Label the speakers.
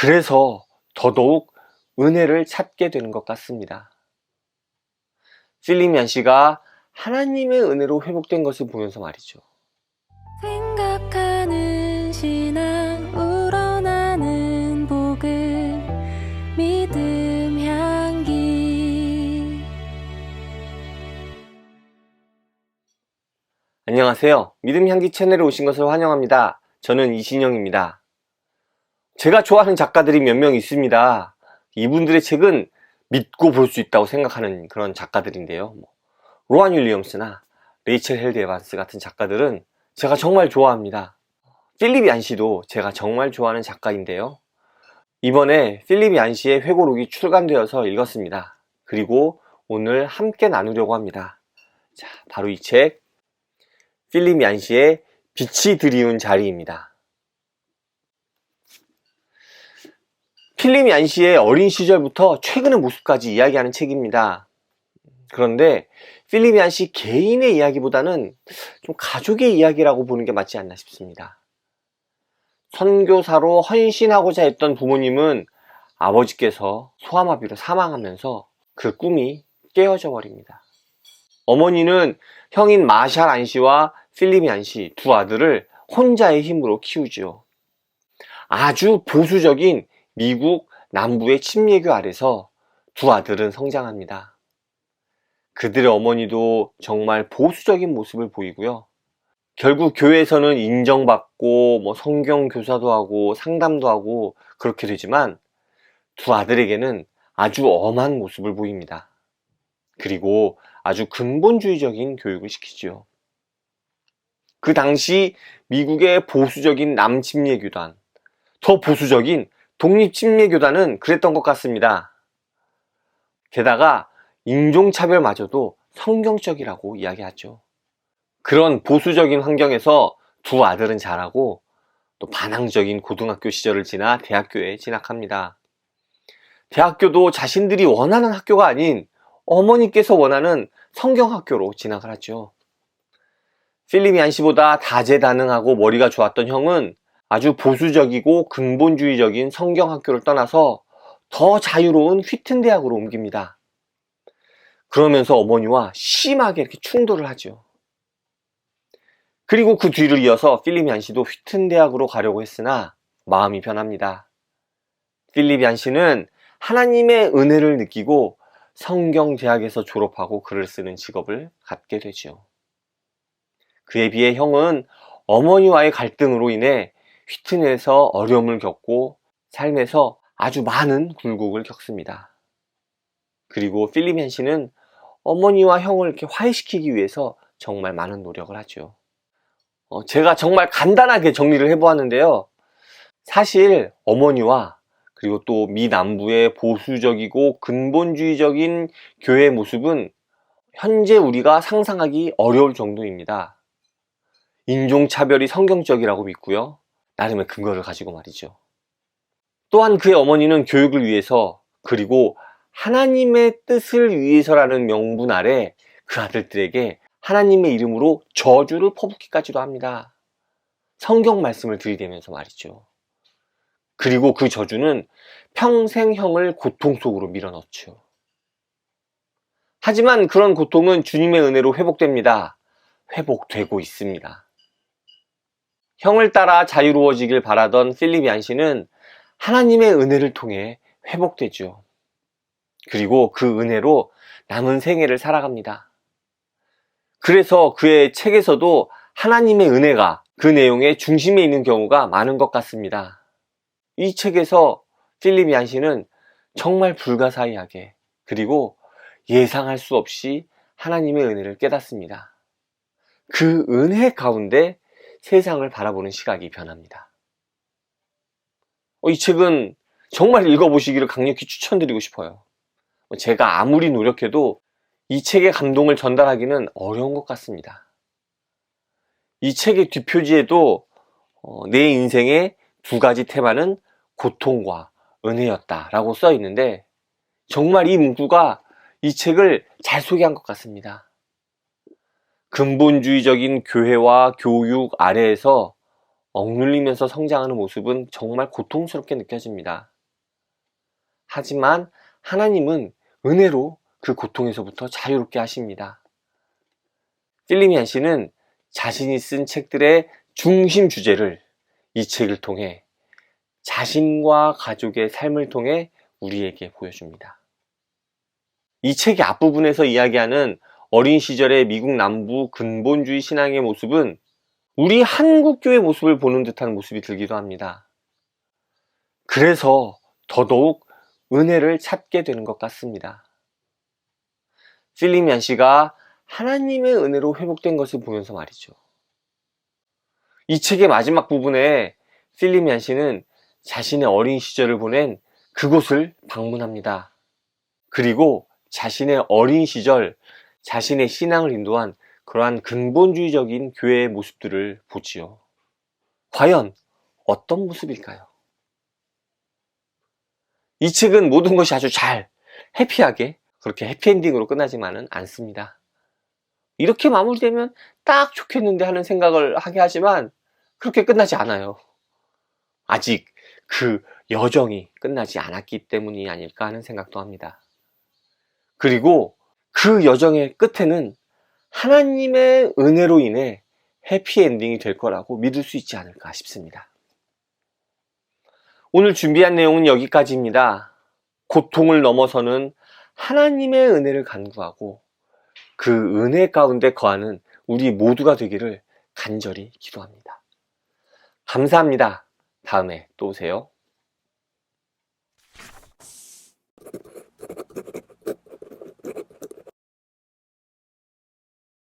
Speaker 1: 그래서 더더욱 은혜를 찾게 되는 것 같습니다. 필리미안 씨가 하나님의 은혜로 회복된 것을 보면서 말이죠.
Speaker 2: 생각하는 신앙 우러나는 복음 믿음 향기
Speaker 1: 안녕하세요. 믿음 향기 채널에 오신 것을 환영합니다. 저는 이신영입니다. 제가 좋아하는 작가들이 몇 명 있습니다. 이분들의 책은 믿고 볼 수 있다고 생각하는 그런 작가들인데요. 뭐, 로안 윌리엄스나 레이첼 헬드 에반스 같은 작가들은 제가 정말 좋아합니다. 필립이 안씨도 제가 정말 좋아하는 작가인데요. 이번에 필립이 안씨의 회고록이 출간되어서 읽었습니다. 그리고 오늘 함께 나누려고 합니다. 자, 바로 이 책, 필립 얀시의 빛이 드리운 자리입니다. 필립 얀시의 어린 시절부터 최근의 모습까지 이야기하는 책입니다. 그런데 필립 얀시 개인의 이야기보다는 좀 가족의 이야기라고 보는 게 맞지 않나 싶습니다. 선교사로 헌신하고자 했던 부모님은 아버지께서 소아마비로 사망하면서 그 꿈이 깨어져 버립니다. 어머니는 형인 마샬 안씨와 필립이 안씨 두 아들을 혼자의 힘으로 키우지요. 아주 보수적인 미국 남부의 침례교 아래서 두 아들은 성장합니다. 그들의 어머니도 정말 보수적인 모습을 보이고요. 결국 교회에서는 인정받고 뭐 성경 교사도 하고 상담도 하고 그렇게 되지만 두 아들에게는 아주 엄한 모습을 보입니다. 그리고 아주 근본주의적인 교육을 시키지요. 그 당시 미국의 보수적인 남침례 교단, 더 보수적인 독립침례교단은 그랬던 것 같습니다. 게다가 인종차별마저도 성경적이라고 이야기하죠. 그런 보수적인 환경에서 두 아들은 자라고 또 반항적인 고등학교 시절을 지나 대학교에 진학합니다. 대학교도 자신들이 원하는 학교가 아닌 어머니께서 원하는 성경학교로 진학을 하죠. 필립이 안씨보다 다재다능하고 머리가 좋았던 형은 아주 보수적이고 근본주의적인 성경학교를 떠나서 더 자유로운 휘튼 대학으로 옮깁니다. 그러면서 어머니와 심하게 이렇게 충돌을 하죠. 그리고 그 뒤를 이어서 필립이 안씨도 휘튼 대학으로 가려고 했으나 마음이 변합니다. 필립이 안씨는 하나님의 은혜를 느끼고 성경 대학에서 졸업하고 글을 쓰는 직업을 갖게 되죠. 그에 비해 형은 어머니와의 갈등으로 인해 휘튼에서 어려움을 겪고 삶에서 아주 많은 굴곡을 겪습니다. 그리고 필리미안 씨는 어머니와 형을 이렇게 화해시키기 위해서 정말 많은 노력을 하죠. 어, 제가 정말 간단하게 정리를 해보았는데요. 사실 어머니와 그리고 또 미 남부의 보수적이고 근본주의적인 교회 모습은 현재 우리가 상상하기 어려울 정도입니다. 인종차별이 성경적이라고 믿고요. 나름의 근거를 가지고 말이죠. 또한 그의 어머니는 교육을 위해서 그리고 하나님의 뜻을 위해서라는 명분 아래 그 아들들에게 하나님의 이름으로 저주를 퍼붓기까지도 합니다. 성경 말씀을 들이대면서 말이죠. 그리고 그 저주는 평생 형을 고통 속으로 밀어넣죠. 하지만 그런 고통은 주님의 은혜로 회복됩니다. 회복되고 있습니다. 형을 따라 자유로워지길 바라던 필립이 안씨는 하나님의 은혜를 통해 회복되죠. 그리고 그 은혜로 남은 생애를 살아갑니다. 그래서 그의 책에서도 하나님의 은혜가 그 내용의 중심에 있는 경우가 많은 것 같습니다. 이 책에서 필립 얀시는 정말 불가사의하게 그리고 예상할 수 없이 하나님의 은혜를 깨닫습니다. 그 은혜 가운데 세상을 바라보는 시각이 변합니다. 어, 이 책은 정말 읽어보시기를 강력히 추천드리고 싶어요. 뭐 제가 아무리 노력해도 이 책의 감동을 전달하기는 어려운 것 같습니다. 이 책의 뒷표지에도 어, 내 인생의 두 가지 테마는 고통과 은혜였다라고 써 있는데 정말 이 문구가 이 책을 잘 소개한 것 같습니다. 근본주의적인 교회와 교육 아래에서 억눌리면서 성장하는 모습은 정말 고통스럽게 느껴집니다. 하지만 하나님은 은혜로 그 고통에서부터 자유롭게 하십니다. 필리미안 씨는 자신이 쓴 책들의 중심 주제를 이 책을 통해 자신과 가족의 삶을 통해 우리에게 보여줍니다. 이 책의 앞부분에서 이야기하는 어린 시절의 미국 남부 근본주의 신앙의 모습은 우리 한국교회 모습을 보는 듯한 모습이 들기도 합니다. 그래서 더더욱 은혜를 찾게 되는 것 같습니다. 필리미안 씨가 하나님의 은혜로 회복된 것을 보면서 말이죠. 이 책의 마지막 부분에 필리미안 씨는 자신의 어린 시절을 보낸 그곳을 방문합니다. 그리고 자신의 어린 시절, 자신의 신앙을 인도한 그러한 근본주의적인 교회의 모습들을 보지요. 과연 어떤 모습일까요? 이 책은 모든 것이 아주 잘, 해피하게, 그렇게 해피엔딩으로 끝나지만은 않습니다. 이렇게 마무리되면 딱 좋겠는데 하는 생각을 하게 하지만 그렇게 끝나지 않아요. 아직 그 여정이 끝나지 않았기 때문이 아닐까 하는 생각도 합니다. 그리고 그 여정의 끝에는 하나님의 은혜로 인해 해피엔딩이 될 거라고 믿을 수 있지 않을까 싶습니다. 오늘 준비한 내용은 여기까지입니다. 고통을 넘어서는 하나님의 은혜를 간구하고 그 은혜 가운데 거하는 우리 모두가 되기를 간절히 기도합니다. 감사합니다. 다음에 또 오세요.